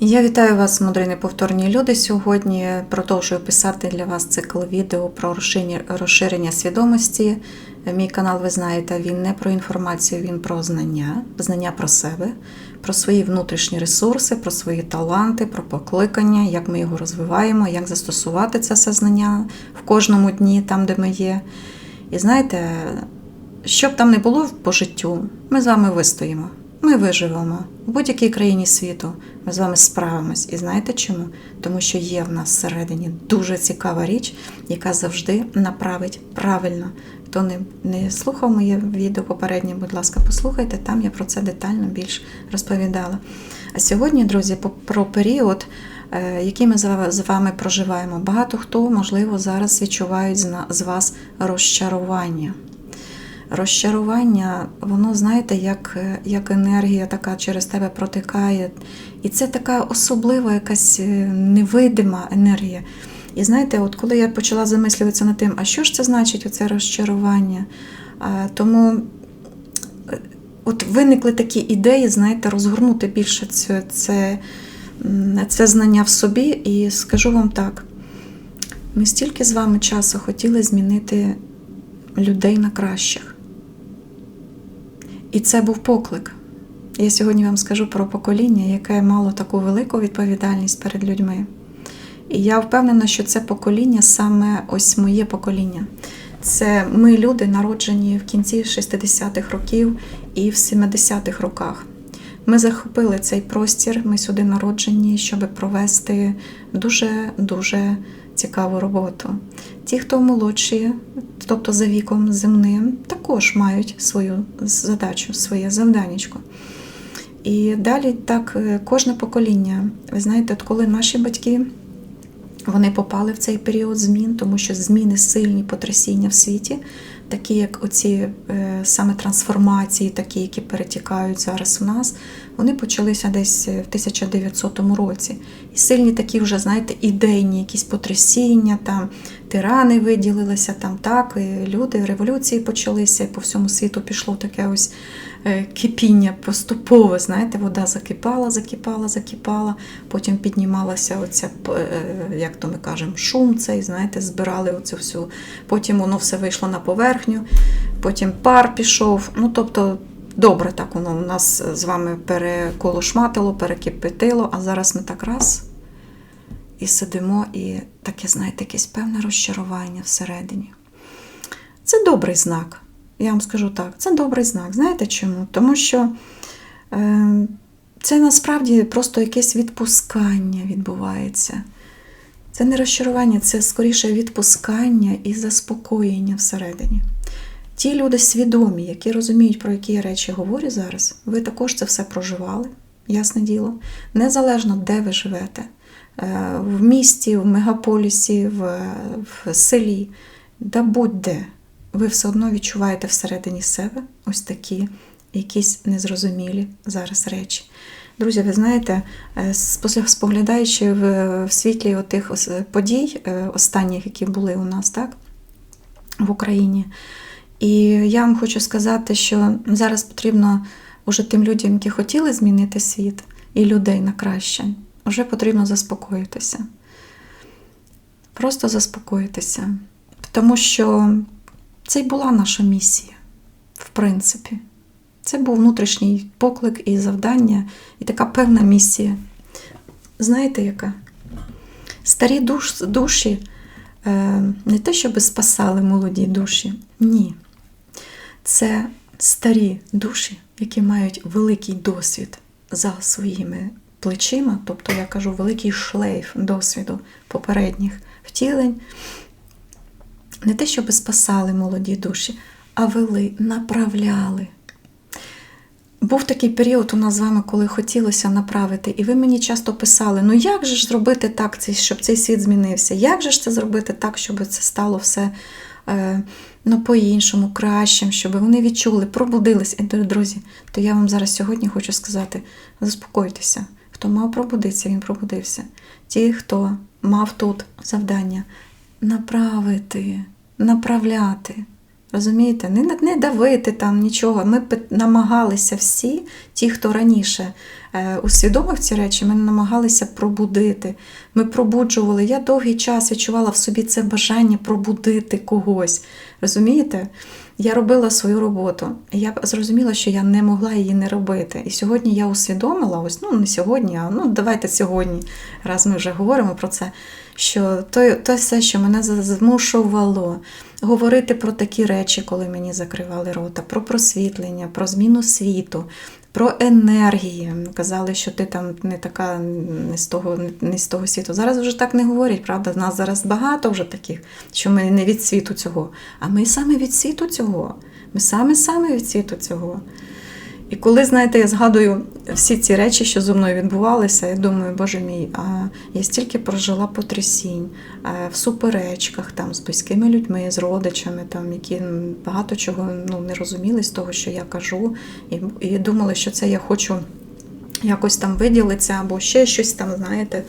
Я вітаю вас, мудрі неповторні люди. Сьогодні продовжую писати для вас цикл відео про розширення, свідомості. Мій канал, ви знаєте, він не про інформацію, він про знання, знання про себе, про свої внутрішні ресурси, про свої таланти, про покликання, як ми його розвиваємо, як застосувати це все знання в кожному дні, там, де ми є. І знаєте, що б там не було по життю, ми з вами вистоїмо. Ми виживемо в будь-якій країні світу. Ми з вами справимось. І знаєте чому? Тому що є в нас всередині дуже цікава річ, яка завжди направить правильно. Хто не, не слухав моє відео попереднє, будь ласка, послухайте, там я про це детально більш розповідала. А сьогодні, друзі, про період, е, який ми з вами проживаємо. Багато хто, можливо, зараз відчувають з вас розчарування. Розчарування, воно, знаєте, як, е, як енергія така через тебе протикає. І це така особлива, якась е, невидима енергія. І знаєте, от коли я почала замислюватися над тим, а що ж це значить оце розчарування? Тому е, от виникли такі ідеї, знаєте, розгорнути більше це, це, це знання в собі. І скажу вам так: ми стільки з вами часу хотіли змінити людей на кращих. І це був поклик. Я сьогодні вам скажу про покоління, яке мало таку велику відповідальність перед людьми. І я впевнена, що це покоління саме ось моє покоління. Це ми, люди, народжені в кінці 60-х років і в 70-х роках. Ми захопили цей простір, ми сюди народжені, щоб провести дуже-дуже цікаву роботу. Ті, хто молодші, тобто за віком земним, також мають свою задачу, своє завданечко. І далі так е, кожне покоління. Ви знаєте, от коли наші батьки вони попали в цей період змін, тому що зміни сильні потрясіння в світі, такі як оці е, саме трансформації, такі, які перетікають зараз у нас, вони почалися десь в 1900 році. І сильні такі вже, знаєте, ідейні якісь потрясіння, там тирани виділилися, там так, і люди, революції почалися, і по всьому світу пішло таке ось е, кипіння поступове. Знаєте, вода закипала, закипала, закипала, потім піднімалася оця, е, як то ми кажемо, шум цей, знаєте, збирали оцю всю. Потім воно все вийшло на поверхню, потім пар пішов. Ну, тобто, добре так воно у нас з вами переколошматило, перекипятило, а зараз ми так раз і сидимо, і таке, знаєте, якесь певне розчарування всередині. Це добрий знак. Я вам скажу так, це добрий знак. Знаєте чому? Тому що е, це насправді просто якесь відпускання відбувається. Це не розчарування, це скоріше відпускання і заспокоєння всередині. Ті люди свідомі, які розуміють, про які я речі говорю зараз, ви також це все проживали, ясне діло, незалежно де ви живете, е, в місті, в мегаполісі, в, в селі, да будь-де, ви все одно відчуваєте всередині себе ось такі якісь незрозумілі зараз речі. Друзі, ви знаєте, е, споглядаючи в, світлі отих подій е, останніх, які були у нас, так, в Україні. І я вам хочу сказати, що зараз потрібно уже тим людям, які хотіли змінити світ і людей на краще, вже потрібно заспокоїтися. Просто заспокоїтися. Тому що це й була наша місія, в принципі. Це був внутрішній поклик і завдання, і така певна місія. Знаєте, яка? Старі душ, душі е, не те, щоб спасали молоді душі, ні. Це старі душі, які мають великий досвід за своїми плечима, тобто я кажу великий шлейф досвіду попередніх втілень. Не те, щоб спасали молоді душі, а вели, направляли. Був такий період у нас з вами, коли хотілося направити, і ви мені часто писали: ну як же ж зробити так, щоб цей світ змінився? Як же ж це зробити так, щоб це стало все е, ну, по-іншому, кращим, щоб вони відчули, пробудились. І, друзі, то я вам зараз сьогодні хочу сказати: заспокойтеся. Хто мав пробудитися, він пробудився. Ті, хто мав тут завдання направити, направляти, Розумієте, не, не давити там нічого. Ми намагалися всі, ті, хто раніше е, усвідомив ці речі, ми намагалися пробудити. Ми пробуджували. Я довгий час відчувала в собі це бажання пробудити когось. Розумієте? Я робила свою роботу. Я зрозуміла, що я не могла її не робити. І сьогодні я усвідомила, ось ну не сьогодні, а ну давайте сьогодні, раз ми вже говоримо про це. Що то, то все, що мене змушувало говорити про такі речі, коли мені закривали рота, про просвітлення, про зміну світу, про енергії. Казали, що ти там не така не з того, не з того світу. Зараз вже так не говорять, правда? Нас зараз багато вже таких, що ми не від світу цього. А ми саме від світу цього. Ми саме саме від світу цього. І коли, знаєте, я згадую всі ці речі, що зі мною відбувалися, я думаю, боже мій, а я стільки прожила потрясінь в суперечках там, з близькими людьми, з родичами, там, які багато чого ну, не розуміли з того, що я кажу, і, і думали, що це я хочу якось там виділитися або ще щось там, знаєте.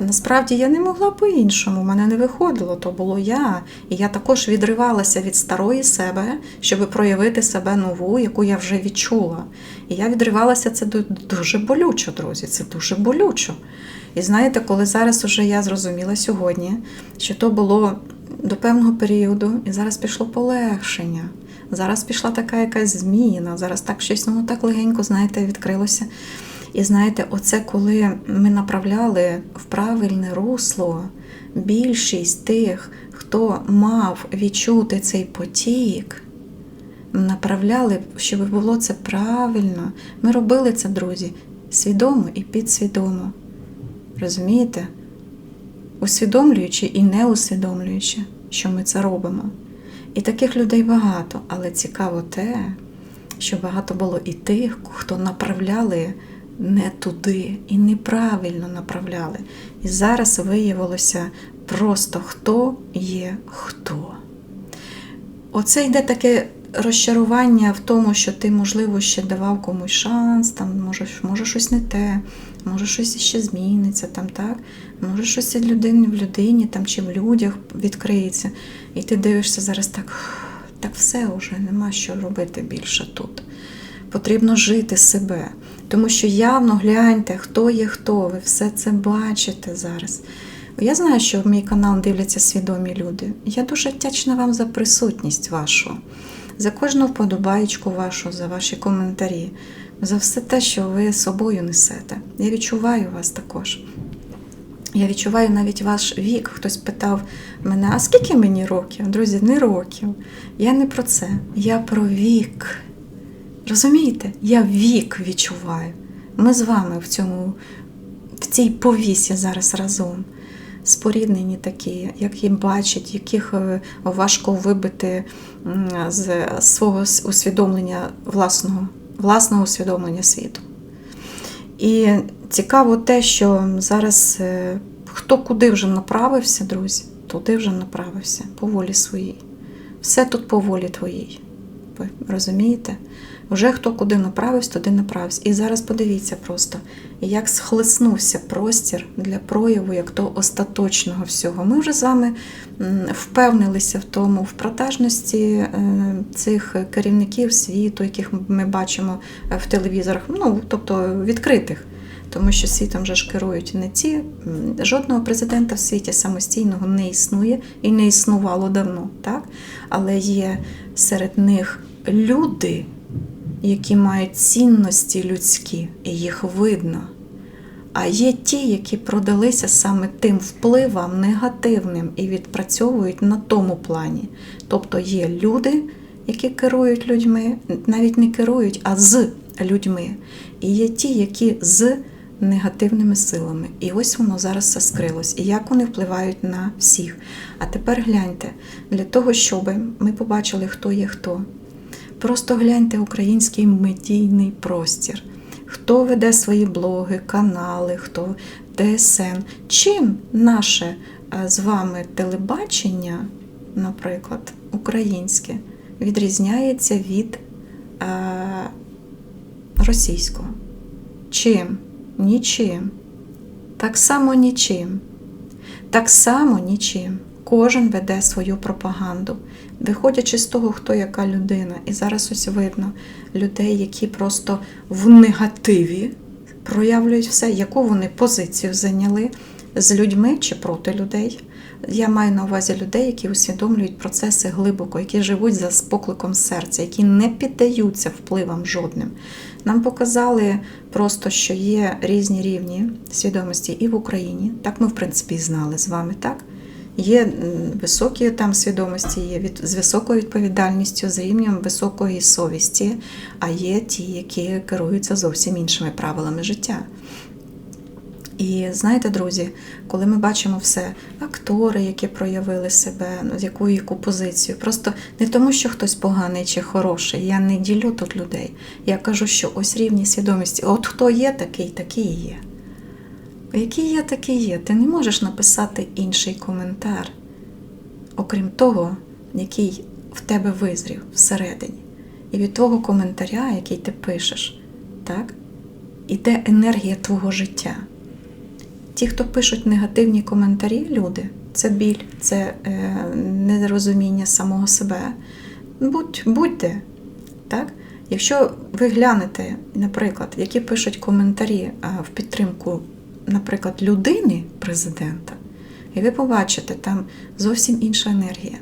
Насправді я не могла по-іншому, мене не виходило, то було я. І я також відривалася від старої себе, щоб проявити себе нову, яку я вже відчула. І я відривалася це дуже болючо, друзі. Це дуже болючо. І знаєте, коли зараз уже я зрозуміла сьогодні, що то було до певного періоду, і зараз пішло полегшення. Зараз пішла така якась зміна, зараз так щось ну, так легенько, знаєте, відкрилося. І знаєте, оце коли ми направляли в правильне русло більшість тих, хто мав відчути цей потік, направляли, щоб було це правильно. Ми робили це, друзі, свідомо і підсвідомо. Розумієте? Усвідомлюючи і не усвідомлюючи, що ми це робимо. І таких людей багато, але цікаво те, що багато було і тих, хто направляли не туди і неправильно направляли. І зараз виявилося просто хто є хто. Оце йде таке розчарування в тому, що ти, можливо, ще давав комусь шанс, там може, може щось не те, може щось ще зміниться, там, так? може щось від людини в людині там, чи в людях відкриється. І ти дивишся зараз так, так все вже нема що робити більше тут. Потрібно жити себе. Тому що явно гляньте, хто є хто, ви все це бачите зараз. Я знаю, що в мій канал дивляться свідомі люди. Я дуже вдячна вам за присутність вашу, за кожну вподобаєчку вашу, за ваші коментарі, за все те, що ви собою несете. Я відчуваю вас також. Я відчуваю навіть ваш вік. Хтось питав мене, а скільки мені років? Друзі, не років. Я не про це. Я про вік. Розумієте? Я вік відчуваю. Ми з вами в цьому, в цій повісі зараз разом. Споріднені такі, які бачать, яких е, важко вибити з свого усвідомлення власного, власного усвідомлення світу. І цікаво те, що зараз е, хто куди вже направився, друзі, туди вже направився по волі своїй. Все тут по волі твоїй. Ви розумієте? Вже хто куди направився, туди направився. І зараз подивіться просто, як схлеснувся простір для прояву як то остаточного всього. Ми вже з вами впевнилися в тому, в протежності е, цих керівників світу, яких ми бачимо е, в телевізорах, ну тобто відкритих. Тому що світом вже ж керують не ці, жодного президента в світі самостійного не існує і не існувало давно, так? але є серед них люди, які мають цінності людські, і їх видно. А є ті, які продалися саме тим впливам негативним і відпрацьовують на тому плані. Тобто є люди, які керують людьми, навіть не керують, а з людьми. І є ті, які з негативними силами. І ось воно зараз все скрилось. І як вони впливають на всіх. А тепер гляньте, для того, щоб ми побачили, хто є хто. Просто гляньте український медійний простір. Хто веде свої блоги, канали, хто ТСН. Чим наше е, з вами телебачення, наприклад, українське, відрізняється від е, російського? Чим? Нічим. Так само нічим. Так само нічим. Кожен веде свою пропаганду, виходячи з того, хто яка людина. І зараз ось видно людей, які просто в негативі проявлюють все, яку вони позицію зайняли з людьми чи проти людей. Я маю на увазі людей, які усвідомлюють процеси глибоко, які живуть за покликом серця, які не піддаються впливам жодним. Нам показали просто, що є різні рівні свідомості і в Україні. Так ми, в принципі, і знали з вами, так? Є високі там свідомості, є від, з високою відповідальністю, з рівнем високої совісті, а є ті, які керуються зовсім іншими правилами життя. І знаєте, друзі, коли ми бачимо все, актори, які проявили себе, ну, яку яку позицію, просто не тому, що хтось поганий чи хороший, я не ділю тут людей. Я кажу, що ось рівні свідомості. От хто є такий, такий є. Який є, такий є. Ти не можеш написати інший коментар, окрім того, який в тебе визрів всередині. І від того коментаря, який ти пишеш, так, іде енергія твого життя. Ті, хто пишуть негативні коментарі, люди, це біль, це е, нерозуміння самого себе. Будь, будьте, так? Якщо ви глянете, наприклад, які пишуть коментарі в підтримку, наприклад, людини президента, і ви побачите, там зовсім інша енергія.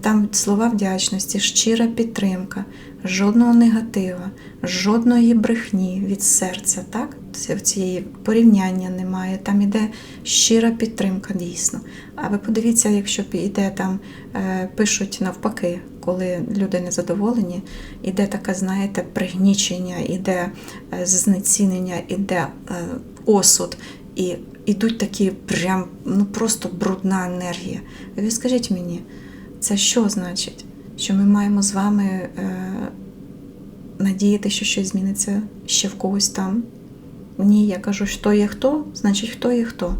Там слова вдячності, щира підтримка, жодного негатива, жодної брехні від серця, так? Цієї порівняння немає. Там іде щира підтримка дійсно. А ви подивіться, якщо іде там, е, пишуть навпаки, коли люди незадоволені, іде таке, знаєте, пригнічення, іде е, знецінення, іде е, осуд. І ідуть такі прям ну просто брудна енергія. Ви скажіть мені, це що значить? Що ми маємо з вами е, надіяти, що щось зміниться ще в когось там? Ні, я кажу, хто є хто, значить хто є хто.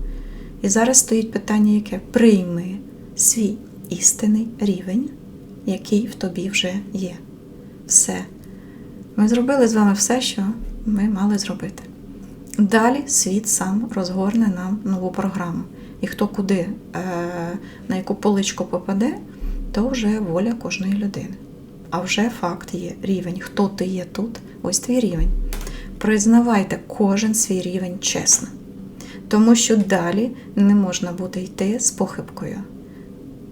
І зараз стоїть питання, яке прийми свій істинний рівень, який в тобі вже є. Все. Ми зробили з вами все, що ми мали зробити. Далі світ сам розгорне нам нову програму. І хто куди, е, на яку поличку попаде, то вже воля кожної людини. А вже факт є рівень. Хто ти є тут? Ось твій рівень. Признавайте кожен свій рівень чесно. Тому що далі не можна буде йти з похибкою.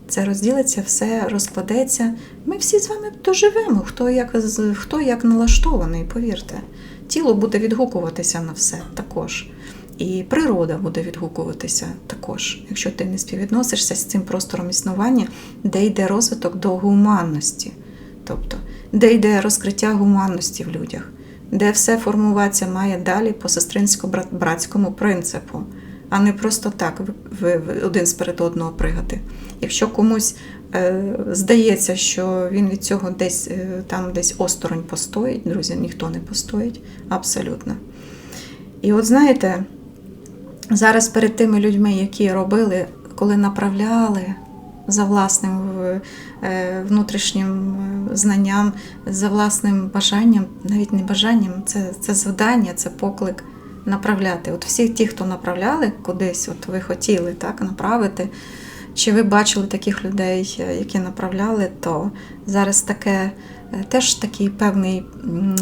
Це розділиться, все розкладеться. Ми всі з вами доживемо, хто як, хто як налаштований, повірте. Тіло буде відгукуватися на все також. І природа буде відгукуватися також, якщо ти не співвідносишся з цим простором існування, де йде розвиток до гуманності, тобто де йде розкриття гуманності в людях, де все формуватися має далі по сестринсько-братському принципу, а не просто так ви, один сперед одного пригати. Якщо комусь е, здається, що він від цього десь е, там десь осторонь постоїть, друзі, ніхто не постоїть, абсолютно. І от знаєте, зараз перед тими людьми, які робили, коли направляли за власним е, внутрішнім знанням, за власним бажанням, навіть не бажанням, це, це завдання, це поклик направляти. От всі ті, хто направляли кудись, от ви хотіли так направити. Чи ви бачили таких людей, е, які направляли, то зараз таке е, теж такий певний,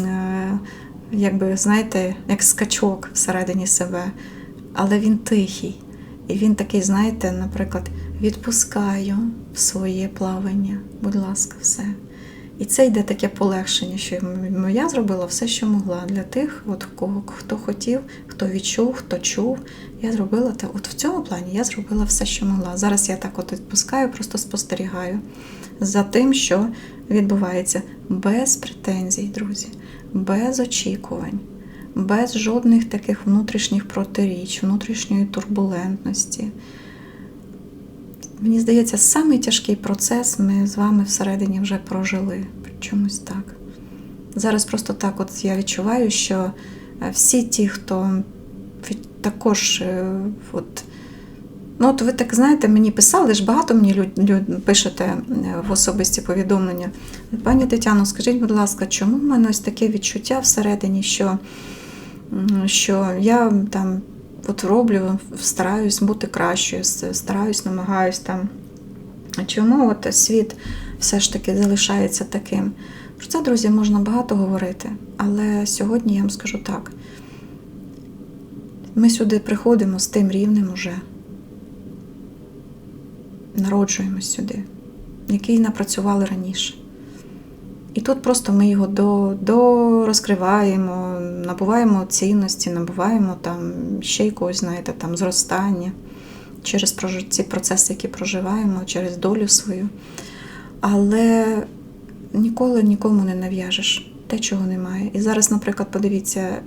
е, якби знаєте, як скачок всередині себе, але він тихий. І він такий, знаєте, наприклад, відпускаю своє плавання, будь ласка, все. І це йде таке полегшення, що я зробила все, що могла для тих, от кого хто хотів, хто відчув, хто чув. Я зробила те. От в цьому плані я зробила все, що могла. Зараз я так от відпускаю, просто спостерігаю за тим, що відбувається без претензій, друзі, без очікувань, без жодних таких внутрішніх протиріч, внутрішньої турбулентності. Мені здається, самий тяжкий процес ми з вами всередині вже прожили. Чомусь так. Зараз просто так, от я відчуваю, що е, всі ті, хто також, е, от, ну от ви так знаєте, мені писали ж багато мені люд, пишете е, в особисті повідомлення. Пані Тетяно, скажіть, будь ласка, чому в мене ось таке відчуття всередині, що, що я там от роблю, стараюсь бути кращою, стараюсь, намагаюсь там Чому от світ все ж таки залишається таким? Про це, друзі, можна багато говорити, але сьогодні я вам скажу так: ми сюди приходимо з тим рівнем уже, народжуємось сюди, який напрацювали раніше. І тут просто ми його до, до набуваємо цінності, набуваємо там ще якогось, знаєте, там зростання через ці процеси, які проживаємо, через долю свою. Але ніколи нікому не нав'яжеш те, чого немає. І зараз, наприклад, подивіться,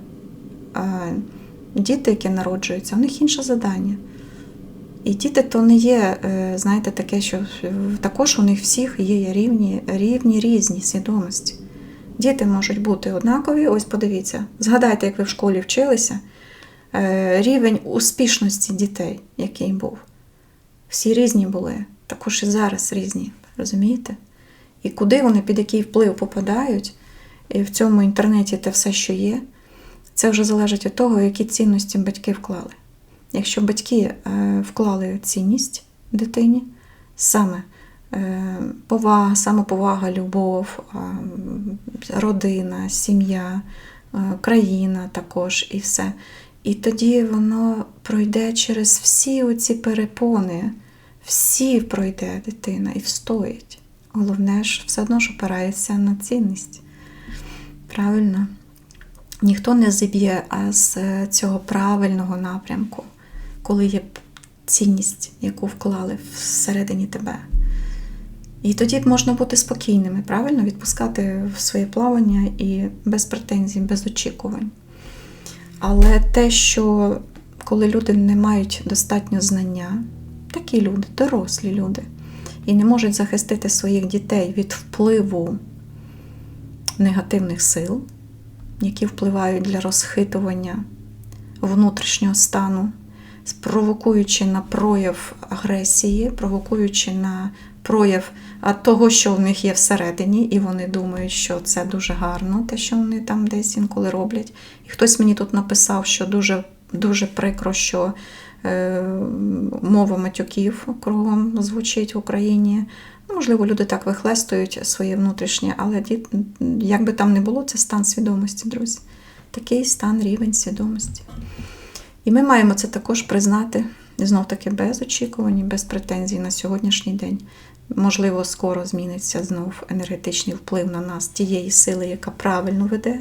діти, які народжуються, у них інше завдання. І діти то не є, е, знаєте, таке, що також у них всіх є рівні, рівні різні свідомості. Діти можуть бути однакові. Ось подивіться, згадайте, як ви в школі вчилися, е, рівень успішності дітей, який був. Всі різні були, також і зараз різні, розумієте? І куди вони під який вплив попадають, і в цьому інтернеті те все, що є, це вже залежить від того, які цінності батьки вклали. Якщо батьки е, вклали цінність дитині, саме е, повага, самоповага, любов, родина, сім'я, е, країна також і все. І тоді воно пройде через всі оці перепони, всі пройде дитина і встоїть. Головне ж все одно ж опирається на цінність. Правильно? Ніхто не зіб'є з цього правильного напрямку, коли є цінність, яку вклали всередині тебе. І тоді можна бути спокійними, правильно відпускати в своє плавання і без претензій, без очікувань. Але те, що коли люди не мають достатньо знання, такі люди, дорослі люди, і не можуть захистити своїх дітей від впливу негативних сил, які впливають для розхитування внутрішнього стану, провокуючи на прояв агресії, провокуючи на прояв того, що в них є всередині, і вони думають, що це дуже гарно, те, що вони там десь інколи роблять. І хтось мені тут написав, що дуже, дуже прикро, що е, мова матюків кругом звучить в Україні. Можливо, люди так вихлестують своє внутрішнє, але як би там не було, це стан свідомості, друзі. Такий стан, рівень свідомості. І ми маємо це також признати, знов таки без очікувань, без претензій на сьогоднішній день. Можливо, скоро зміниться знов енергетичний вплив на нас тієї сили, яка правильно веде,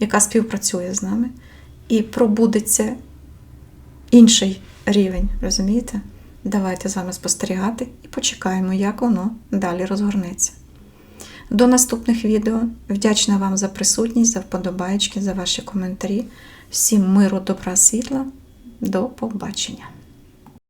яка співпрацює з нами, і пробудеться інший рівень, розумієте? Давайте з вами спостерігати і почекаємо, як воно далі розгорнеться. До наступних відео. Вдячна вам за присутність, за вподобайки, за ваші коментарі. Всім миру, добра, світла. До побачення!